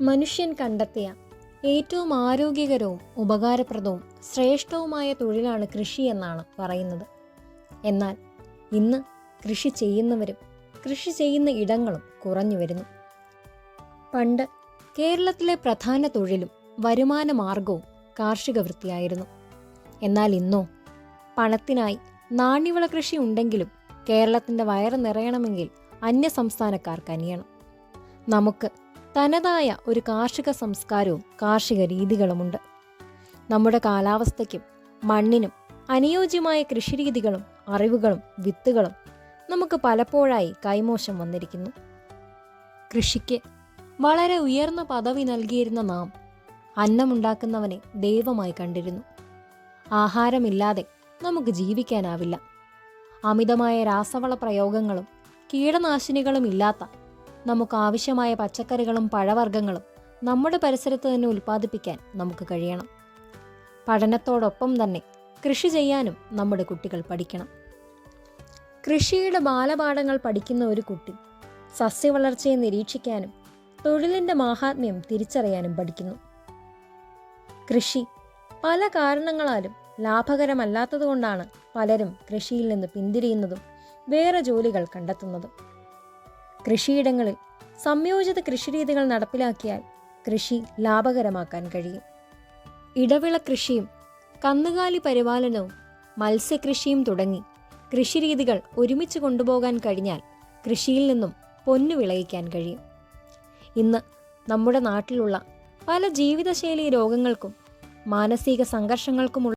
മനുഷ്യൻ കണ്ടെത്തിയ ഏറ്റവും ആരോഗ്യകരവും ഉപകാരപ്രദവും ശ്രേഷ്ഠവുമായ തൊഴിലാണ് കൃഷി എന്നാണ് പറയുന്നത്. എന്നാൽ ഇന്ന് കൃഷി ചെയ്യുന്നവരും കൃഷി ചെയ്യുന്ന ഇടങ്ങളും കുറഞ്ഞു വരുന്നു. പണ്ട് കേരളത്തിലെ പ്രധാന തൊഴിലും വരുമാന മാർഗവും കാർഷിക വൃത്തിയായിരുന്നു. എന്നാൽ ഇന്നോ പണത്തിനായി നാണ്യവിള കൃഷി ഉണ്ടെങ്കിലും കേരളത്തിന്റെ വയറ് നിറയണമെങ്കിൽ അന്യ സംസ്ഥാനക്കാർക്ക് അനിയണം. നമുക്ക് തനതായ ഒരു കാർഷിക സംസ്കാരവും കാർഷിക രീതികളുമുണ്ട്. നമ്മുടെ കാലാവസ്ഥയ്ക്കും മണ്ണിനും അനുയോജ്യമായ കൃഷിരീതികളും അറിവുകളും വിത്തുകളും നമുക്ക് പലപ്പോഴായി കൈമോശം വന്നിരിക്കുന്നു. കൃഷിക്ക് വളരെ ഉയർന്ന പദവി നൽകിയിരുന്ന നാം അന്നമുണ്ടാക്കുന്നവനെ ദൈവമായി കണ്ടിരുന്നു. ആഹാരമില്ലാതെ നമുക്ക് ജീവിക്കാനാവില്ല. അമിതമായ രാസവള പ്രയോഗങ്ങളും കീടനാശിനികളും ഇല്ലാത്ത നമുക്ക് ആവശ്യമായ പച്ചക്കറികളും പഴവർഗങ്ങളും നമ്മുടെ പരിസരത്ത് തന്നെ ഉൽപ്പാദിപ്പിക്കാൻ നമുക്ക് കഴിയണം. പഠനത്തോടൊപ്പം തന്നെ കൃഷി ചെയ്യാനും നമ്മുടെ കുട്ടികൾ പഠിക്കണം. കൃഷിയുടെ ബാലപാഠങ്ങൾ പഠിക്കുന്ന ഒരു കുട്ടി സസ്യവളർച്ചയെ നിരീക്ഷിക്കാനും തൊഴിലിന്റെ മാഹാത്മ്യം തിരിച്ചറിയാനും പഠിക്കുന്നു. കൃഷി പല കാരണങ്ങളാലും ലാഭകരമല്ലാത്തതുകൊണ്ടാണ് പലരും കൃഷിയിൽ നിന്ന് പിന്തിരിയുന്നതും വേറെ ജോലികൾ കണ്ടെത്തുന്നതും. കൃഷിയിടങ്ങളിൽ സംയോജിത കൃഷിരീതികൾ നടപ്പിലാക്കിയാൽ കൃഷി ലാഭകരമാക്കാൻ കഴിയും. ഇടവിള കൃഷിയും കന്നുകാലി പരിപാലനവും മത്സ്യകൃഷിയും തുടങ്ങി കൃഷിരീതികൾ ഒരുമിച്ച് കൊണ്ടുപോകാൻ കഴിഞ്ഞാൽ കൃഷിയിൽ നിന്നും പൊന്നു വിളയിക്കാൻ കഴിയും. ഇന്ന് നമ്മുടെ നാട്ടിലുള്ള പല ജീവിതശൈലി രോഗങ്ങൾക്കും മാനസിക സംഘർഷങ്ങൾക്കുമുള്ള